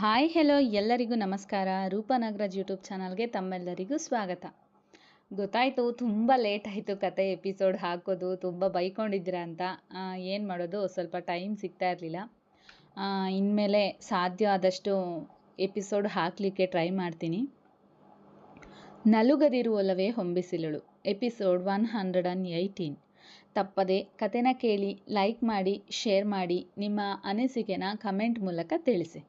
Hi hello ಎಲ್ಲರಿಗೂ ನಮಸ್ಕಾರ. Roopa Nagaraj YouTube ಚಾನಲ್ಗೆ ತಮ್ಮೆಲ್ಲರಿಗೂ ಸ್ವಾಗತ. ಗೊತ್ತಾಯಿತು, ತುಂಬ ಲೇಟ್ ಆಯಿತು ಕತೆ ಎಪಿಸೋಡ್ ಹಾಕೋದು, ತುಂಬ ಬೈಕೊಂಡಿದ್ದೀರಾ ಅಂತ. ಏನು ಮಾಡೋದು? ಸ್ವಲ್ಪ ಟೈಮ್ ಸಿಗ್ತಾ ಇರಲಿಲ್ಲ. ಇನ್ಮೇಲೆ ಸಾಧ್ಯ ಆದಷ್ಟು ಎಪಿಸೋಡ್ ಹಾಕಲಿಕ್ಕೆ ಟ್ರೈ ಮಾಡ್ತೀನಿ. ನಲುಗದಿರುವಲ್ಲವೇ ಹೊಂಬಿಸಿಲಳು. Episode one hundred and eighteen ತಪ್ಪದೆ ಕತೆನ ಕೇಳಿ ಲೈಕ್ ಮಾಡಿ ಶೇರ್ ಮಾಡಿ ನಿಮ್ಮ ಅನಿಸಿಕೆನ ಕಮೆಂಟ್ ಮೂಲಕ ತಿಳಿಸಿ.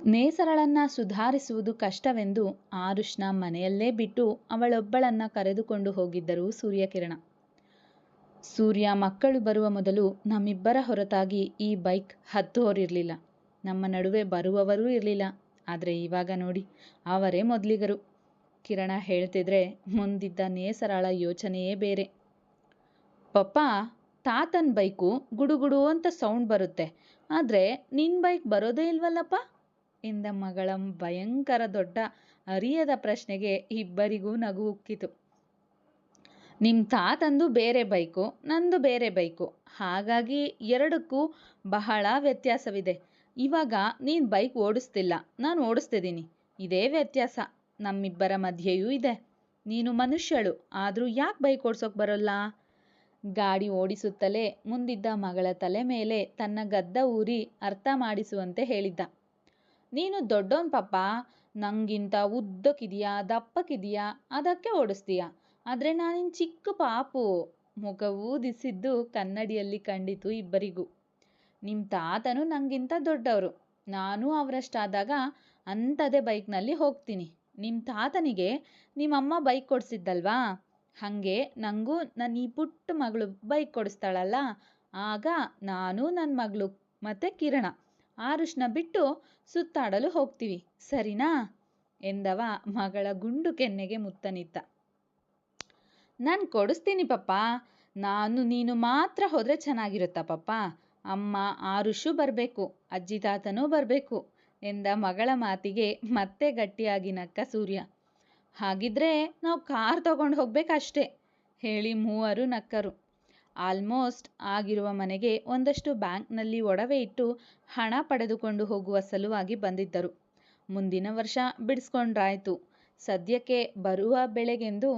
ನೇಸರಳನ್ನ ಸುಧಾರಿಸುವುದು ಕಷ್ಟವೆಂದು ಆರುಷ್ನ ಮನೆಯಲ್ಲೇ ಬಿಟ್ಟು ಅವಳೊಬ್ಬಳನ್ನ ಕರೆದುಕೊಂಡು ಹೋಗಿದ್ದರು ಸೂರ್ಯಕಿರಣ. ಸೂರ್ಯ ಮಕ್ಕಳು ಬರುವ ಮೊದಲು ನಮ್ಮಿಬ್ಬರ ಹೊರತಾಗಿ ಈ ಬೈಕ್ ಹತ್ತುವರಿರಲಿಲ್ಲ ನಮ್ಮ ನಡುವೆ ಬರುವವರೂ ಇರಲಿಲ್ಲ. ಆದರೆ ಇವಾಗ ನೋಡಿ, ಅವರೇ ಮೊದಲಿಗರು. ಕಿರಣ ಹೇಳ್ತಿದ್ರೆ ಮುಂದಿದ್ದ ನೇಸರಾಳ ಯೋಚನೆಯೇ ಬೇರೆ. ಪಪ್ಪ, ತಾತನ ಬೈಕು ಗುಡುಗುಡು ಅಂತ ಸೌಂಡ್ ಬರುತ್ತೆ. ಆದರೆ ನಿನ್ನ ಬೈಕ್ ಬರೋದೇ ಇಲ್ವಲ್ಲಪ್ಪ? ಎಂದ ಮಗಳ ಭಯಂಕರ ದೊಡ್ಡ ಅರಿಯದ ಪ್ರಶ್ನೆಗೆ ಇಬ್ಬರಿಗೂ ನಗು ಉಕ್ಕಿತು. ನಿಮ್ಮ ತಾತಂದು ಬೇರೆ ಬೈಕು, ನಂದು ಬೇರೆ ಬೈಕು. ಹಾಗಾಗಿ ಎರಡಕ್ಕೂ ಬಹಳ ವ್ಯತ್ಯಾಸವಿದೆ. ಇವಾಗ ನೀನು ಬೈಕ್ ಓಡಿಸ್ತಿಲ್ಲ, ನಾನು ಓಡಿಸ್ತಿದ್ದೀನಿ ಇದೇ ವ್ಯತ್ಯಾಸ. ನಮ್ಮಿಬ್ಬರ ಮಧ್ಯೆಯೂ ಇದೆ. ನೀನು ಮನುಷ್ಯಳು, ಆದರೂ ಯಾಕೆ ಬೈಕ್ ಓಡಿಸೋಕೆ ಬರೋಲ್ಲ? ಗಾಡಿ ಓಡಿಸುತ್ತಲೇ ಮುಂದಿದ್ದ ಮಗಳ ತಲೆ ಮೇಲೆ ತನ್ನ ಗದ್ದ ಊರಿ ಅರ್ಥ ಮಾಡಿಸುವಂತೆ ಹೇಳಿದ್ದ. ನೀನು ದೊಡ್ಡೋನ್ ಪಾಪ, ನಂಗಿಂತ ಉದ್ದಕ್ಕಿದೆಯಾ, ದಪ್ಪಕ್ಕಿದೆಯಾ, ಅದಕ್ಕೆ ಓಡಿಸ್ತೀಯ? ಆದರೆ ನಾನಿನ್ ಚಿಕ್ಕ ಪಾಪು. ಮುಖ ಊದಿಸಿದ್ದು ಕನ್ನಡಿಯಲ್ಲಿ ಕಂಡಿತು ಇಬ್ಬರಿಗೂ. ನಿಮ್ಮ ತಾತನು ನಂಗಿಂತ ದೊಡ್ಡವರು. ನಾನು ಅವರಷ್ಟಾದಾಗ ಅಂಥದೇ ಬೈಕ್ನಲ್ಲಿ ಹೋಗ್ತೀನಿ. ನಿಮ್ಮ ತಾತನಿಗೆ ನಿಮ್ಮಮ್ಮ ಬೈಕ್ ಕೊಡಿಸಿದ್ದಲ್ವಾ ಹಾಗೆ ನನಗೂ ನನ್ನ ಈ ಪುಟ್ಟ ಮಗಳು ಬೈಕ್ ಕೊಡಿಸ್ತಾಳಲ್ಲ ಆಗ ನಾನು ನನ್ನ ಮಗಳು ಮತ್ತು ಕಿರಣ. ಆರುಷ್ನ ಬಿಟ್ಟು ಸುತ್ತಾಡಲು ಹೋಗ್ತೀವಿ. ಸರಿನಾ? ಎಂದವ ಮಗಳ ಗುಂಡು ಕೆನ್ನೆಗೆ ಮುತ್ತನಿತ್ತ ನಾನು ಕೊಡಿಸ್ತೀನಿ ಪಪ್ಪ. ನಾನು ನೀನು ಮಾತ್ರ ಹೋದರೆ ಚೆನ್ನಾಗಿರುತ್ತ ಪಪ್ಪ? ಅಮ್ಮ ಆರುಷು ಬರಬೇಕು ಅಜ್ಜಿ ತಾತನೂ ಬರಬೇಕು ಎಂದ ಮಗಳ ಮಾತಿಗೆ ಮತ್ತೆ ಗಟ್ಟಿಯಾಗಿ ನಕ್ಕ ಸೂರ್ಯ. ಹಾಗಿದ್ರೆ ನಾವು ಕಾರ್ ತಗೊಂಡು ಹೋಗ್ಬೇಕಷ್ಟೇ, ಹೇಳಿ ಮೂವರು ನಕ್ಕರು. ಆಲ್ಮೋಸ್ಟ್ ಆಗಿರುವ ಮನೆಗೆ ಒಂದಷ್ಟು ಬ್ಯಾಂಕ್ನಲ್ಲಿ ಒಡವೆ ಇಟ್ಟು ಹಣ ಪಡೆದುಕೊಂಡು ಹೋಗುವ ಸಲುವಾಗಿ ಬಂದಿದ್ದರು. ಮುಂದಿನ ವರ್ಷ ಬಿಡಿಸ್ಕೊಂಡ್ರಾಯ್ತು. ಸದ್ಯಕ್ಕೆ ಬರುವ ಬೆಳೆಗೆಂದು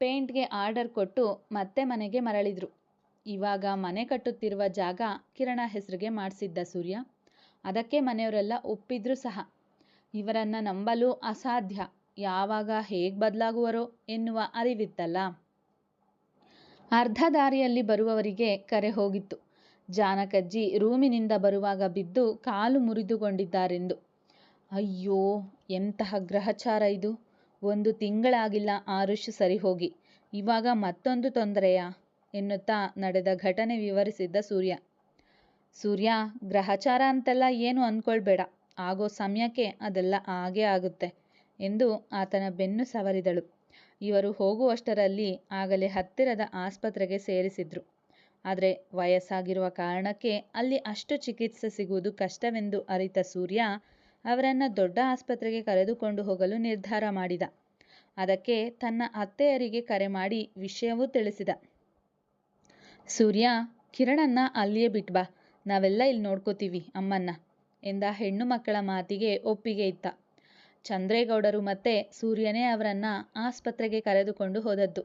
ಪೇಂಟ್ಗೆ ಆರ್ಡರ್ ಕೊಟ್ಟು ಮತ್ತೆ ಮನೆಗೆ ಮರಳಿದ್ರು. ಇವಾಗ ಮನೆ ಕಟ್ಟುತ್ತಿರುವ ಜಾಗ ಕಿರಣ ಹೆಸರಿಗೆ ಮಾಡಿಸಿದ್ದ ಸೂರ್ಯ. ಅದಕ್ಕೆ ಮನೆಯವರೆಲ್ಲ ಒಪ್ಪಿದ್ರು ಸಹ. ಇವರನ್ನ ನಂಬಲು ಅಸಾಧ್ಯ. ಯಾವಾಗ ಹೇಗೆ ಬದಲಾಗುವರೋ ಎನ್ನುವ ಅರಿವಿತ್ತಲ್ಲ. ಅರ್ಧ ದಾರಿಯಲ್ಲಿ ಬರುವವರಿಗೆ ಕರೆ ಹೋಗಿತ್ತು. ಜಾನಕಜ್ಜಿ ರೂಮಿನಿಂದ ಬರುವಾಗ ಬಿದ್ದು ಕಾಲು ಮುರಿದುಕೊಂಡಿದ್ದಾರೆಂದು. ಅಯ್ಯೋ, ಎಂತಹ ಗ್ರಹಚಾರ ಇದು. ಒಂದು ತಿಂಗಳಾಗಿಲ್ಲ ಆರುಷ್ ಸರಿ ಹೋಗಿ ಇವಾಗ ಮತ್ತೊಂದು ತೊಂದರೆಯಾ? ಎನ್ನುತ್ತಾ ನಡೆದ ಘಟನೆ ವಿವರಿಸಿದ್ದ ಸೂರ್ಯ. ಸೂರ್ಯ, ಗ್ರಹಚಾರ ಅಂತೆಲ್ಲ ಏನು ಅಂದ್ಕೊಳ್ಬೇಡ. ಆಗೋ ಸಮಯಕ್ಕೆ ಅದೆಲ್ಲ ಆಗೇ ಆಗುತ್ತೆ. ಎಂದು ಆತನ ಬೆನ್ನು ಸವರಿದಳು. ಇವರು ಹೋಗುವಷ್ಟರಲ್ಲಿ ಆಗಲೇ ಹತ್ತಿರದ ಆಸ್ಪತ್ರೆಗೆ ಸೇರಿಸಿದ್ರು. ಆದರೆ ವಯಸ್ಸಾಗಿರುವ ಕಾರಣಕ್ಕೆ ಅಲ್ಲಿ ಅಷ್ಟು ಚಿಕಿತ್ಸೆ ಸಿಗುವುದು ಕಷ್ಟವೆಂದು ಅರಿತ ಸೂರ್ಯ ಅವರನ್ನು ದೊಡ್ಡ ಆಸ್ಪತ್ರೆಗೆ ಕರೆದುಕೊಂಡು ಹೋಗಲು ನಿರ್ಧಾರ ಮಾಡಿದ. ಅದಕ್ಕೆ ತನ್ನ ಅತ್ತೆಯರಿಗೆ ಕರೆ ಮಾಡಿ ವಿಷಯವೂ ತಿಳಿಸಿದ. ಸೂರ್ಯ, ಕಿರಣನ್ನ ಅಲ್ಲಿಯೇ ಬಿಟ್ಬಾ ನಾವೆಲ್ಲ ಇಲ್ಲಿ ನೋಡ್ಕೋತೀವಿ ಅಮ್ಮನ್ನ ಎಂದ ಹೆಣ್ಣು ಮಕ್ಕಳ ಮಾತಿಗೆ ಒಪ್ಪಿಗೆ ಇತ್ತ. ಚಂದ್ರೇಗೌಡರು ಮತ್ತೆ ಸೂರ್ಯನೇ ಅವರನ್ನ ಆಸ್ಪತ್ರೆಗೆ ಕರೆದುಕೊಂಡು ಹೋದದ್ದು.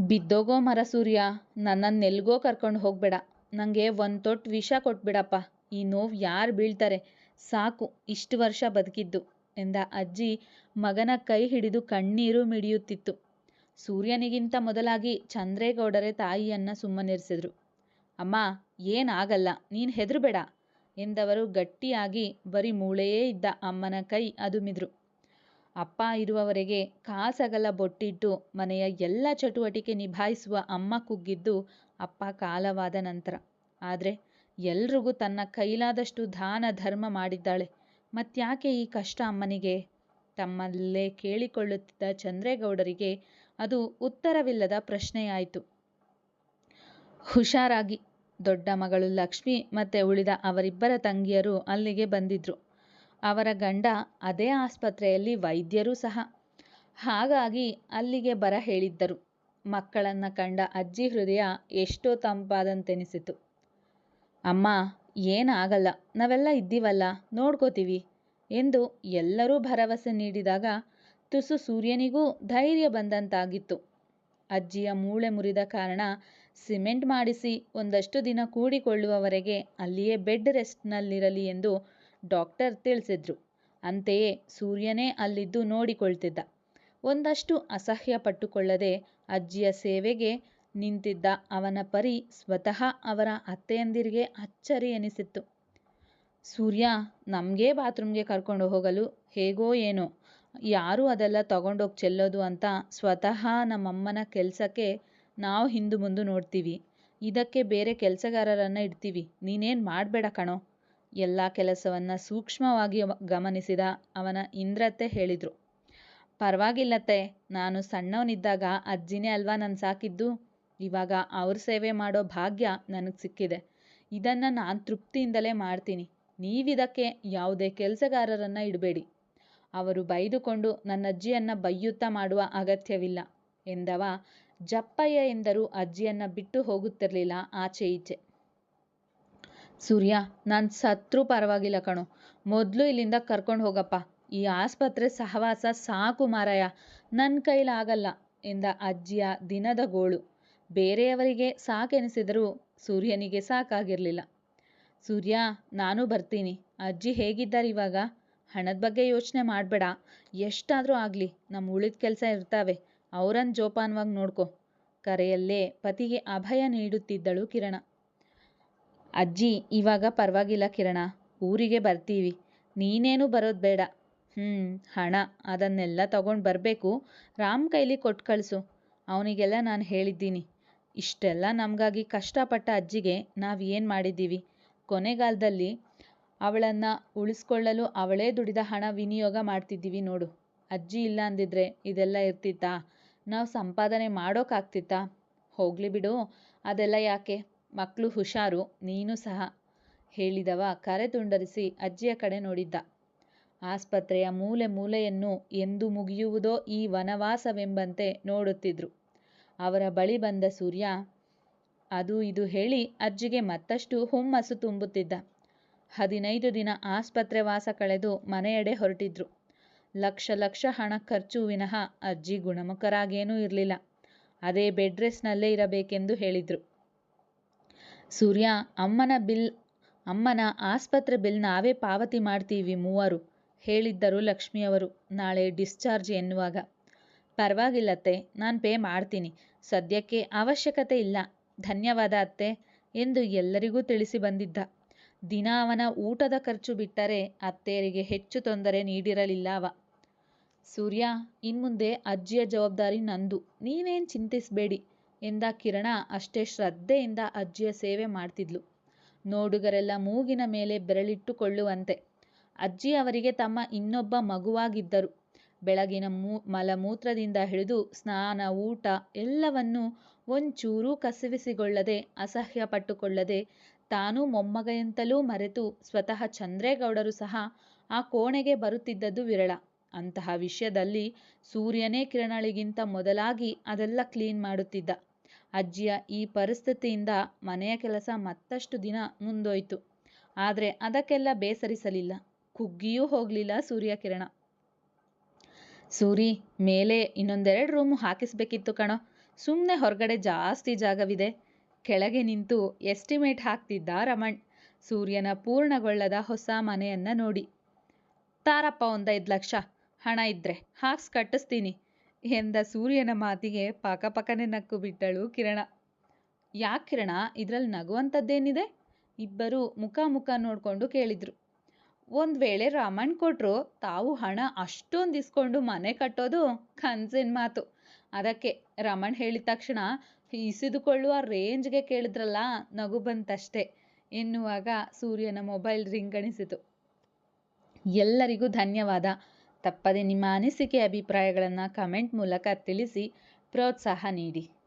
ಬಿದ್ದೋಗೋ ಮರ ಸೂರ್ಯ ನನ್ನನ್ನೆಲ್ಗೋ ಕರ್ಕೊಂಡು ಹೋಗ್ಬೇಡ. ನನಗೆ ಒಂದು ತೊಟ್ಟು ವಿಷ ಕೊಟ್ಬಿಡಪ್ಪ. ಈ ನೋವು ಯಾರು ಬೀಳ್ತಾರೆ? ಸಾಕು, ಇಷ್ಟು ವರ್ಷ ಬದುಕಿದ್ದು ಎಂದ ಅಜ್ಜಿ ಮಗನ ಕೈ ಹಿಡಿದು ಕಣ್ಣೀರು ಮಿಡಿಯುತ್ತಿತ್ತು. ಸೂರ್ಯನಿಗಿಂತ ಮೊದಲಾಗಿ ಚಂದ್ರೇಗೌಡರೇ ತಾಯಿಯನ್ನ ಸುಮ್ಮನಿರಿಸಿದ್ರು. ಅಮ್ಮ ಏನಾಗಲ್ಲ ನೀನು ಹೆದರಬೇಡ. ಎಂದವರು ಗಟ್ಟಿಯಾಗಿ ಬರೀ ಮೂಳೆಯೇ ಇದ್ದ ಅಮ್ಮನ ಕೈ ಅದುಮಿದ್ರು ಅಪ್ಪ ಇರುವವರೆಗೆ ಕಾಸಗಲ ಬೊಟ್ಟಿಟ್ಟು ಮನೆಯ ಎಲ್ಲ ಚಟುವಟಿಕೆ ನಿಭಾಯಿಸುವ ಅಮ್ಮ ಕುಗ್ಗಿದ್ದು ಅಪ್ಪ ಕಾಲವಾದ ನಂತರ. ಆದರೆ ಎಲ್ರಿಗೂ ತನ್ನ ಕೈಲಾದಷ್ಟು ದಾನ ಧರ್ಮ ಮಾಡಿದ್ದಾಳೆ. ಮತ್ಯಾಕೆ ಈ ಕಷ್ಟ ಅಮ್ಮನಿಗೆ? ತಮ್ಮಲ್ಲೇ ಕೇಳಿಕೊಳ್ಳುತ್ತಿದ್ದ ಚಂದ್ರೇಗೌಡರಿಗೆ ಅದು ಉತ್ತರವಿಲ್ಲದ ಪ್ರಶ್ನೆಯಾಯಿತು. ಹುಷಾರಾಗಿ ದೊಡ್ಡ ಮಗಳು ಲಕ್ಷ್ಮಿ ಮತ್ತೆ ಉಳಿದ ಅವರಿಬ್ಬರ ತಂಗಿಯರು ಅಲ್ಲಿಗೆ ಬಂದಿದ್ರು. ಅವರ ಗಂಡ ಅದೇ ಆಸ್ಪತ್ರೆಯಲ್ಲಿ ವೈದ್ಯರೂ ಸಹ. ಹಾಗಾಗಿ ಅಲ್ಲಿಗೆ ಬರ ಹೇಳಿದ್ದರು. ಮಕ್ಕಳನ್ನ ಕಂಡ ಅಜ್ಜಿ ಹೃದಯ ಎಷ್ಟೋ ತಂಪಾದಂತೆನಿಸಿತು. ಅಮ್ಮ, ಏನಾಗಲ್ಲ, ನಾವೆಲ್ಲ ಇದ್ದೀವಲ್ಲ, ನೋಡ್ಕೋತೀವಿ ಎಂದು ಎಲ್ಲರೂ ಭರವಸೆ ನೀಡಿದಾಗ ತುಸು ಸೂರ್ಯನಿಗೂ ಧೈರ್ಯ ಬಂದಂತಾಗಿತ್ತು. ಅಜ್ಜಿಯ ಮೂಳೆ ಮುರಿದ ಕಾರಣ ಸಿಮೆಂಟ್ ಮಾಡಿಸಿ ಒಂದಷ್ಟು ದಿನ ಕೂಡಿಕೊಳ್ಳುವವರೆಗೆ ಅಲ್ಲಿಯೇ ಬೆಡ್ ರೆಸ್ಟ್ನಲ್ಲಿರಲಿ ಎಂದು ಡಾಕ್ಟರ್ ತಿಳಿಸಿದ್ರು. ಅಂತೆಯೇ ಸೂರ್ಯನೇ ಅಲ್ಲಿದ್ದು ನೋಡಿಕೊಳ್ತಿದ್ದ. ಒಂದಷ್ಟು ಅಸಹ್ಯ ಪಟ್ಟುಕೊಳ್ಳದೆ ಅಜ್ಜಿಯ ಸೇವೆಗೆ ನಿಂತಿದ್ದ ಅವನ ಪರಿ ಸ್ವತಃ ಅವರ ಅತ್ತೆಯಂದಿರಿಗೆ ಅಚ್ಚರಿ ಎನಿಸಿತ್ತು. ಸೂರ್ಯ, ನಮಗೇ ಬಾತ್ರೂಮ್ಗೆ ಕರ್ಕೊಂಡು ಹೋಗಲು ಹೇಗೋ ಏನೋ ಯಾರು ಅದೆಲ್ಲ ತಗೊಂಡೋಗಿ ಚೆಲ್ಲೋದು ಅಂತ ಸ್ವತಃ ನಮ್ಮಮ್ಮನ ಕೆಲಸಕ್ಕೆ ನಾವು ಹಿಂದು ಮುಂದು ನೋಡ್ತೀವಿ. ಇದಕ್ಕೆ ಬೇರೆ ಕೆಲಸಗಾರರನ್ನು ಇಡ್ತೀವಿ. ನೀನೇನು ಮಾಡಬೇಡ ಕಣೋ. ಎಲ್ಲ ಕೆಲಸವನ್ನು ಸೂಕ್ಷ್ಮವಾಗಿ ಗಮನಿಸಿದ ಅವನ ಇಂದ್ರತೆ ಹೇಳಿದರು. ಪರವಾಗಿಲ್ಲತ್ತೆ, ನಾನು ಸಣ್ಣವನಿದ್ದಾಗ ಅಜ್ಜಿನೇ ಅಲ್ವಾ ನಾನು ಸಾಕಿದ್ದು? ಇವಾಗ ಅವ್ರ ಸೇವೆ ಮಾಡೋ ಭಾಗ್ಯ ನನಗೆ ಸಿಕ್ಕಿದೆ. ಇದನ್ನು ನಾನು ತೃಪ್ತಿಯಿಂದಲೇ ಮಾಡ್ತೀನಿ. ನೀವಿದಕ್ಕೆ ಯಾವುದೇ ಕೆಲಸಗಾರರನ್ನು ಇಡಬೇಡಿ. ಅವರು ಬೈದುಕೊಂಡು ನನ್ನ ಅಜ್ಜಿಯನ್ನು ಬೈಯುತ್ತಾ ಮಾಡುವ ಅಗತ್ಯವಿಲ್ಲ ಎಂದವ. ಜಪ್ಪಯ್ಯ ಎಂದರೂ ಅಜ್ಜಿಯನ್ನು ಬಿಟ್ಟು ಹೋಗುತ್ತಿರಲಿಲ್ಲ ಆಚೆ ಈಚೆ. ಸೂರ್ಯ, ನಾನು ಸತ್ರು ಪರವಾಗಿಲ್ಲ ಕಣೋ. ಮೊದಲು ಇಲ್ಲಿಂದ ಕರ್ಕೊಂಡು ಹೋಗಪ್ಪ. ಈ ಆಸ್ಪತ್ರೆ ಸಹವಾಸ ಸಾಕು ಮಾರಾಯ. ನನ್ನ ಕೈಲಾಗಲ್ಲ ಎಂದ ಅಜ್ಜಿಯ ದಿನದ ಗೋಳು. ಬೇರೆಯವರಿಗೆ ಸಾಕೆನಿಸಿದರೂ ಸೂರ್ಯನಿಗೆ ಸಾಕಾಗಿರಲಿಲ್ಲ. ಸೂರ್ಯ, ನಾನು ಬರ್ತೀನಿ. ಅಜ್ಜಿ ಹೇಗಿದ್ದಾರೆ ಇವಾಗ? ಹಣದ ಬಗ್ಗೆ ಯೋಚನೆ ಮಾಡಬೇಡ. ಎಷ್ಟಾದರೂ ಆಗಲಿ ನಮ್ಮ ಉಳಿದ ಕೆಲಸ ಇರ್ತಾವೆ. ಅವರನ್ನು ಜೋಪಾನವಾಗಿ ನೋಡ್ಕೋ. ಕರೆಯಲ್ಲೇ, ಪತಿಗೆ ಅಭಯ ನೀಡುತ್ತಿದ್ದಳು ಕಿರಣ. ಅಜ್ಜಿ, ಇವಾಗ ಪರವಾಗಿಲ್ಲ ಕಿರಣ. ಊರಿಗೆ ಬರ್ತೀವಿ. ನೀನೇನು ಬರೋದು ಬೇಡ. ಹ್ಞೂ ಹಣ ಅದನ್ನೆಲ್ಲ ತಗೊಂಡು ಬರಬೇಕು. ರಾಮ್ ಕೈಲಿ ಕೊಟ್ಟು ಕಳಿಸು. ಅವನಿಗೆಲ್ಲ ನಾನು ಹೇಳಿದ್ದೀನಿ. ಇಷ್ಟೆಲ್ಲ ನಮಗಾಗಿ ಕಷ್ಟಪಟ್ಟ ಅಜ್ಜಿಗೆ ನಾವು ಏನು ಮಾಡಿದ್ದೀವಿ? ಕೊನೆಗಾಲದಲ್ಲಿ ಅವಳನ್ನು ಉಳಿಸ್ಕೊಳ್ಳಲು ಅವಳೇ ದುಡಿದ ಹಣ ವಿನಿಯೋಗ ಮಾಡ್ತಿದ್ದೀವಿ ನೋಡು. ಅಜ್ಜಿ ಇಲ್ಲ ಅಂದಿದ್ರೆ ಇದೆಲ್ಲ ಇರ್ತಿತ್ತಾ? ನಾವು ಸಂಪಾದನೆ ಮಾಡೋಕ್ಕಾಗ್ತಿತ್ತಾ ಹೋಗಲಿ ಬಿಡು. ಅದೆಲ್ಲ ಯಾಕೆ? ಮಕ್ಕಳು ಹುಷಾರು, ನೀನು ಸಹ. ಹೇಳಿದವ ಕರೆ ತುಂಡರಿಸಿ ಅಜ್ಜಿಯ ಕಡೆ ನೋಡಿದ್ದ. ಆಸ್ಪತ್ರೆಯ ಮೂಲೆ ಮೂಲೆಯನ್ನು ಎಂದು ಮುಗಿಯುವುದೋ ಈ ವನವಾಸವೆಂಬಂತೆ ನೋಡುತ್ತಿದ್ರು. ಅವರ ಬಳಿ ಬಂದ ಸೂರ್ಯ, ಅದು ಇದು ಹೇಳಿ ಅಜ್ಜಿಗೆ ಮತ್ತಷ್ಟು ಹುಮ್ಮಸ್ಸು ತುಂಬುತ್ತಿದ್ದ. ಹದಿನೈದು ದಿನ ಆಸ್ಪತ್ರೆ ವಾಸ ಕಳೆದು ಮನೆಯೆಡೆ ಹೊರಟಿದ್ರು. ಲಕ್ಷ ಲಕ್ಷ ಹಣ ಖರ್ಚು ವಿನಃ ಅಜ್ಜಿ ಗುಣಮುಖರಾಗೇನೂ ಇರಲಿಲ್ಲ. ಅದೇ ಬೆಡ್ ರೆಸ್ಟ್ನಲ್ಲೇ ಇರಬೇಕೆಂದು ಹೇಳಿದ್ರು. ಸೂರ್ಯ, ಅಮ್ಮನ ಬಿಲ್, ಅಮ್ಮನ ಆಸ್ಪತ್ರೆ ಬಿಲ್ ನಾವೇ ಪಾವತಿ ಮಾಡ್ತೀವಿ ಮೂವರು, ಹೇಳಿದ್ದರು ಲಕ್ಷ್ಮಿಯವರು ನಾಳೆ ಡಿಸ್ಚಾರ್ಜ್ ಎನ್ನುವಾಗ. ಪರವಾಗಿಲ್ಲತ್ತೆ ನಾನು ಪೇ ಮಾಡ್ತೀನಿ. ಸದ್ಯಕ್ಕೆ ಅವಶ್ಯಕತೆ ಇಲ್ಲ. ಧನ್ಯವಾದ ಅತ್ತೆ, ಎಂದು ಎಲ್ಲರಿಗೂ ತಿಳಿಸಿ ಬಂದಿದ್ದ. ದಿನ ಅವನ ಊಟದ ಖರ್ಚು ಬಿಟ್ಟರೆ ಅತ್ತೆಯರಿಗೆ ಹೆಚ್ಚು ತೊಂದರೆ ನೀಡಿರಲಿಲ್ಲ ಅವ. ಸೂರ್ಯ, ಇನ್ಮುಂದೆ ಅಜ್ಜಿಯ ಜವಾಬ್ದಾರಿ ನಂದು. ನೀವೇನು ಚಿಂತಿಸಬೇಡಿ ಎಂದ ಕಿರಣ ಅಷ್ಟೇ ಶ್ರದ್ಧೆಯಿಂದ ಅಜ್ಜಿಯ ಸೇವೆ ಮಾಡ್ತಿದ್ಲು. ನೋಡುಗರೆಲ್ಲ ಮೂಗಿನ ಮೇಲೆ ಬೆರಳಿಟ್ಟುಕೊಳ್ಳುವಂತೆ. ಅಜ್ಜಿ ಅವರಿಗೆ ತಮ್ಮ ಇನ್ನೊಬ್ಬ ಮಗುವಾಗಿದ್ದರು. ಬೆಳಗಿನ ಮೂ, ಮಲಮೂತ್ರದಿಂದ ಹಿಡಿದು ಸ್ನಾನ, ಊಟ ಎಲ್ಲವನ್ನೂ ಒಂಚೂರೂ ಕಸಿವಿಸಿಗೊಳ್ಳದೆ ಅಸಹ್ಯ ಪಟ್ಟುಕೊಳ್ಳದೆ ತಾನೂ ಮೊಮ್ಮಗಯಂತಲೂ ಮರೆತು ಸ್ವತಃ ಚಂದ್ರೇಗೌಡರು ಸಹ ಆ ಕೋಣೆಗೆ ಬರುತ್ತಿದ್ದದ್ದು ವಿರಳ. ಅಂತಹ ವಿಷಯದಲ್ಲಿ ಸೂರ್ಯನೇ ಕಿರಣಳಿಗಿಂತ ಮೊದಲಾಗಿ ಅದೆಲ್ಲ ಕ್ಲೀನ್ ಮಾಡುತ್ತಿದ್ದ. ಅಜ್ಜಿಯ ಈ ಪರಿಸ್ಥಿತಿಯಿಂದ ಮನೆಯ ಕೆಲಸ ಮತ್ತಷ್ಟು ದಿನ ಮುಂದೋಯ್ತು. ಆದರೆ ಅದಕ್ಕೆಲ್ಲ ಬೇಸರಿಸಲಿಲ್ಲ. ಕುಗ್ಗಿಯೂ ಹೋಗಲಿಲ್ಲ ಸೂರ್ಯಕಿರಣ ಸೂರಿ, ಮೇಲೆ ಇನ್ನೊಂದೆರಡು ರೂಮು ಹಾಕಿಸ್ಬೇಕಿತ್ತು ಕಣೋ. ಸುಮ್ಮನೆ ಹೊರಗಡೆ ಜಾಸ್ತಿ ಜಾಗವಿದೆ. ಕೆಳಗೆ ನಿಂತು ಎಸ್ಟಿಮೇಟ್ ಹಾಕ್ತಿದ್ದ ರಮಣ್, ಸೂರ್ಯನ ಪೂರ್ಣಗೊಳ್ಳದ ಹೊಸ ಮನೆಯನ್ನ ನೋಡಿ. ತಾರಪ್ಪ, ಒಂದೈದು ಲಕ್ಷ. ಹಣ ಇದ್ರೆ ಹಾಕ್ಸ್ ಕಟ್ಟಿಸ್ತೀನಿ ಎಂದ ಸೂರ್ಯನ ಮಾತಿಗೆ ಪಕಪಕನೆ ನಕ್ಕು ಬಿಟ್ಟಳು ಕಿರಣ. ಯಾಕೆ ಕಿರಣ? ಇದ್ರಲ್ಲಿ ನಗುವಂಥದ್ದೇನಿದೆ? ಇಬ್ಬರು ಮುಖ ಮುಖ ನೋಡ್ಕೊಂಡು ಕೇಳಿದ್ರು. ಒಂದು ವೇಳೆ ರಮಣ್ ಕೊಟ್ಟರು ತಾವು ಹಣ ಅಷ್ಟೊಂದು ಇಸ್ಕೊಂಡು ಮನೆ ಕಟ್ಟೋದು ಕನ್ಸಿನ ಮಾತು. ಅದಕ್ಕೆ ರಮಣ್ ಹೇಳಿದ ತಕ್ಷಣ ಇಸಿದುಕೊಳ್ಳುವ ರೇಂಜ್ಗೆ ಕೇಳಿದ್ರಲ್ಲ, ನಗು ಬಂತಷ್ಟೇ ಎನ್ನುವಾಗ ಸೂರ್ಯನ ಮೊಬೈಲ್ ರಿಂಗ್ ರಿಂಗಣಿಸಿತು ಎಲ್ಲರಿಗೂ ಧನ್ಯವಾದ. ತಪ್ಪದೆ ನಿಮ್ಮ ಅನಿಸಿಕೆ, ಅಭಿಪ್ರಾಯಗಳನ್ನು ಕಮೆಂಟ್ ಮೂಲಕ ತಿಳಿಸಿ, ಪ್ರೋತ್ಸಾಹ ನೀಡಿ.